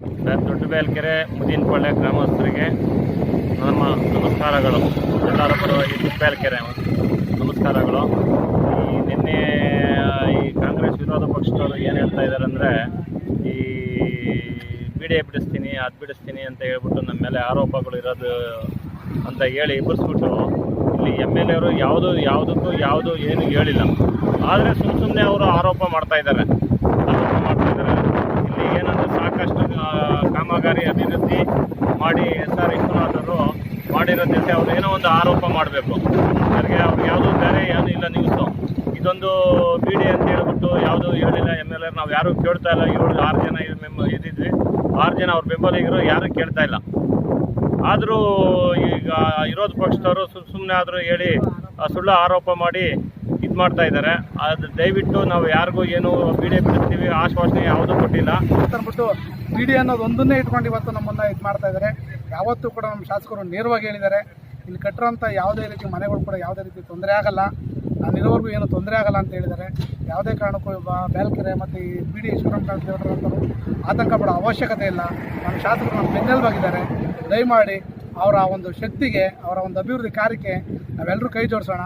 Sir ದೊಡ್ಡಬೇಲ್ಕೆರೆ ಮುದಿನಪಾಳ್ಯ ಗ್ರಾಮಸ್ಥರಿಗೆ ನಮ್ಮ ನಮಸ್ಕಾರಗಳು. ಎಲ್ಲರ ಪರವಾಗಿ ದೊಡ್ಡಬೇಲ್ಕೆರೆ ನಮಸ್ಕಾರಗಳು. ಈ ನಿನ್ನೆ ಈ ಕಾಂಗ್ರೆಸ್ ವಿರೋಧ ಪಕ್ಷದವರು ಏನು ಹೇಳ್ತಾ ಇದ್ದಾರೆ ಅಂದರೆ, ಈ ಬಿಡಿ ಬಿಡಿಸ್ತೀನಿ, ಅದು ಬಿಡಿಸ್ತೀನಿ ಅಂತ ಹೇಳ್ಬಿಟ್ಟು ನಮ್ಮ ಮೇಲೆ ಆರೋಪಗಳು ಇರೋದು ಅಂತ ಹೇಳಿ ಬಿಡಿಸ್ಬಿಟ್ಟು ಇಲ್ಲಿ ಎಂ ಎಲ್ ಎವರು ಯಾವುದು, ಯಾವುದಕ್ಕೂ ಯಾವುದು ಏನು ಹೇಳಿಲ್ಲ. ಆದರೆ ಸುಮ್ಮ ಸುಮ್ಮನೆ ಅವರು ಆರೋಪ ಮಾಡ್ತಾ ಇದ್ದಾರೆ ಆರೋಪ ಮಾಡ್ತಾ ಇದ್ದಾರೆ ಇಲ್ಲಿ ಏನಂದ್ರೆ ಸಾಕಷ್ಟು ಆ, ಕಾಮಗಾರಿ ಅಭಿವೃದ್ಧಿ ಮಾಡಿ ಎಸ್ ಆರ್ ವಿಶ್ವನಾಥರು ಮಾಡಿರೋ ಜೊತೆ ಅವ್ರು ಏನೋ ಒಂದು ಆರೋಪ ಮಾಡಬೇಕು. ಅವ್ರಿಗೆ ಅವ್ರಿಗೆ ಯಾವುದೂ ಬೇರೆ ಏನೂ ಇಲ್ಲ ನ್ಯೂಸು ಇದೊಂದು ಬಿಡಿ ಅಂತ ಹೇಳ್ಬಿಟ್ಟು ಯಾವುದೂ ಹೇಳಿಲ್ಲ ಎಂ ಎಲ್ ಎರ್ ನಾವು ಯಾರೂ ಕೇಳ್ತಾ ಇಲ್ಲ. ಏಳು, ಆರು ಜನ ಮೆಂಬ, ಇದ್ದಿದ್ವಿ. ಆರು ಜನ ಅವ್ರ ಬೆಂಬಲಿಗರು ಯಾರೂ ಕೇಳ್ತಾ ಇಲ್ಲ. ಆದರೂ ಈಗ ವಿರೋಧ ಪಕ್ಷದವರು ಸುಮ್ಮ ಸುಮ್ಮನೆ ಆದರೂ ಹೇಳಿ ಸುಳ್ಳು ಆರೋಪ ಮಾಡಿ ಇದು ಮಾಡ್ತಾ ಇದ್ದಾರೆ ಅದು ದಯವಿಟ್ಟು ನಾವು ಯಾರಿಗೂ ಏನು ಬಿಡಿ ಬಿಡಿಸ್ತೀವಿ ಆಶ್ವಾಸನೆ ಯಾವುದೂ ಕೊಟ್ಟಿಲ್ಲ. ಅಂತಂದ್ಬಿಟ್ಟು ಬೀಡಿ ಅನ್ನೋದು ಒಂದನ್ನೇ ಇಟ್ಕೊಂಡು ಇವತ್ತು ನಮ್ಮನ್ನು ಇದು ಮಾಡ್ತಾ ಇದ್ದಾರೆ ಯಾವತ್ತೂ ಕೂಡ ನಮ್ಮ ಶಾಸಕರು ನೇರವಾಗಿ ಹೇಳಿದ್ದಾರೆ, ಇಲ್ಲಿ ಕಟ್ಟಿರೋಂಥ ಯಾವುದೇ ರೀತಿ ಮನೆಗಳು ಕೂಡ ಯಾವುದೇ ರೀತಿ ತೊಂದರೆ ಆಗಲ್ಲ. ನಾನು ಏನು ತೊಂದರೆ ಆಗಲ್ಲ ಅಂತ ಹೇಳಿದ್ದಾರೆ. ಯಾವುದೇ ಕಾರಣಕ್ಕೂ ಬೇಲ್ಕೆರೆ ಮತ್ತು ಈ ಬಿ ಡಿ ದೇವರಂತರು ಆತಂಕ ಪಡೋ ಅವಶ್ಯಕತೆ ಇಲ್ಲ. ನಮ್ಮ ಶಾಸಕರು ನಮ್ಮ ಬೆನ್ನೆಲುಬಾಗಿದ್ದಾರೆ. ದಯಮಾಡಿ ಅವರ ಒಂದು ಶಕ್ತಿಗೆ, ಅವರ ಒಂದು ಅಭಿವೃದ್ಧಿ ಕಾರ್ಯಕ್ಕೆ ನಾವೆಲ್ಲರೂ ಕೈ ಜೋಡಿಸೋಣ.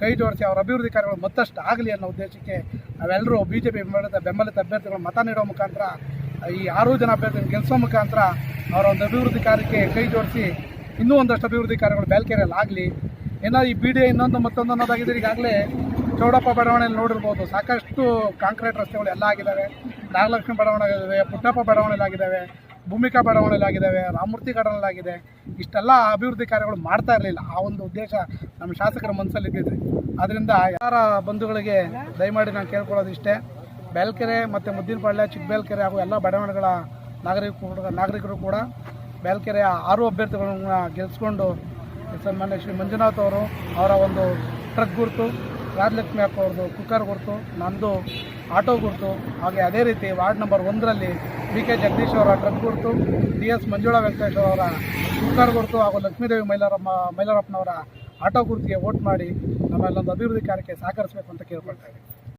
ಕೈ ಜೋಡಿಸಿ ಅವರ ಅಭಿವೃದ್ಧಿ ಕಾರ್ಯಗಳು ಮತ್ತಷ್ಟು ಆಗಲಿ ಅನ್ನೋ ಉದ್ದೇಶಕ್ಕೆ ನಾವೆಲ್ಲರೂ ಬಿ ಜೆ ಪಿ ಬೆಂಬಲಿತ ಅಭ್ಯರ್ಥಿಗಳು ಮತ ನೀಡೋ ಮುಖಾಂತರ, ಈ ಆರು ಜನ ಅಭ್ಯರ್ಥಿಗಳು ಗೆಲ್ಲಿಸೋ ಮುಖಾಂತರ ಅವರ ಒಂದು ಅಭಿವೃದ್ಧಿ ಕಾರ್ಯಕ್ಕೆ ಕೈ ಜೋಡಿಸಿ ಇನ್ನೂ ಒಂದಷ್ಟು ಅಭಿವೃದ್ಧಿ ಕಾರ್ಯಗಳು ಬೇಲ್ಕೆರೆಯಲ್ಲಿ ಆಗಲಿ. ಏನೋ ಈ ಬಿ ಡಿ ಇನ್ನೊಂದು ಮತ್ತೊಂದು ಅನ್ನೋದಾಗಿದ್ದರೆ ಈಗಾಗಲೇ ಚೌಡಪ್ಪ ಬಡಾವಣೆಯಲ್ಲಿ ನೋಡಿರ್ಬೋದು. ಸಾಕಷ್ಟು ಕಾಂಕ್ರೀಟ್ ರಸ್ತೆಗಳು ಎಲ್ಲ ಆಗಿದ್ದಾವೆ. ನಾಗಲಕ್ಷ್ಮಿ ಬಡಾವಣೆ ಆಗಿದ್ದಾವೆ ಪುಟ್ಟಪ್ಪ ಬಡಾವಣೆಯಲ್ಲಿ ಭೂಮಿಕಾ ಬಡಾವಣೆಯಲ್ಲಿ ಆಗಿದ್ದಾವೆ ರಾಮಮೂರ್ತಿ ಗಾರ್ಡನಲ್ಲಿ ಇಷ್ಟೆಲ್ಲ ಅಭಿವೃದ್ಧಿ ಕಾರ್ಯಗಳು ಮಾಡ್ತಾ ಇರಲಿಲ್ಲ. ಆ ಒಂದು ಉದ್ದೇಶ ನಮ್ಮ ಶಾಸಕರ ಮನಸ್ಸಲ್ಲಿ ಇದ್ದಿದೆ. ಅದರಿಂದ ಯಾರ ಬಂಧುಗಳಿಗೆ ದಯಮಾಡಿ ನಾನು ಕೇಳ್ಕೊಳ್ಳೋದು ಇಷ್ಟೇ. ಬೇಲ್ಕೆರೆ ಮತ್ತು ಮುದ್ದಿನಪಾಳ್ಯ, ಚಿಕ್ಕಬೇಲ್ಕೆರೆ ಹಾಗೂ ಎಲ್ಲ ಬಡಾವಣೆಗಳ ನಾಗರಿಕ ನಾಗರಿಕರು ಕೂಡ ಬೇಲ್ಕೆರೆಯ ಆರು ಅಭ್ಯರ್ಥಿಗಳನ್ನ ಗೆಲ್ಲಿಸ್ಕೊಂಡು ಸನ್ಮಾನ್ಯ ಶ್ರೀ ಮಂಜುನಾಥ್ ಅವರು ಅವರ ಒಂದು ಟ್ರಕ್ ಗುರುತು, ರಾಜಲಕ್ಷ್ಮಿ ಅಕ್ಕ ಅವ್ರದ್ದು ಕುಕ್ಕರ್ ಗುರುತು, ನಂದು ಆಟೋ ಗುರುತು. ಹಾಗೆ ಅದೇ ರೀತಿ ವಾರ್ಡ್ ನಂಬರ್ ಒಂದರಲ್ಲಿ ಬಿ ಕೆ ಜಗದೀಶ್ ಅವರ ಟ್ರಕ್ ಗುರುತು ಡಿ ಎಸ್ ಮಂಜುಳಾ ವೆಂಕಟೇಶ್ವರ ಅವರ ಸುಕಾರ್ ಗುರುತು ಹಾಗೂ ಲಕ್ಷ್ಮೀದೇವಿ ಮೈಲಾರಮ್ಮ, ಮೈಲಾರಪ್ಪನವರ ಆಟೋ ಗುರುತಿಗೆ ವೋಟ್ ಮಾಡಿ ನಮ್ಮಲ್ಲೊಂದು ಅಭಿವೃದ್ಧಿ ಕಾರ್ಯಕ್ಕೆ ಸಹಕರಿಸಬೇಕು ಅಂತ ಕೇಳ್ಕೊಳ್ತಾ ಇದ್ದೀನಿ.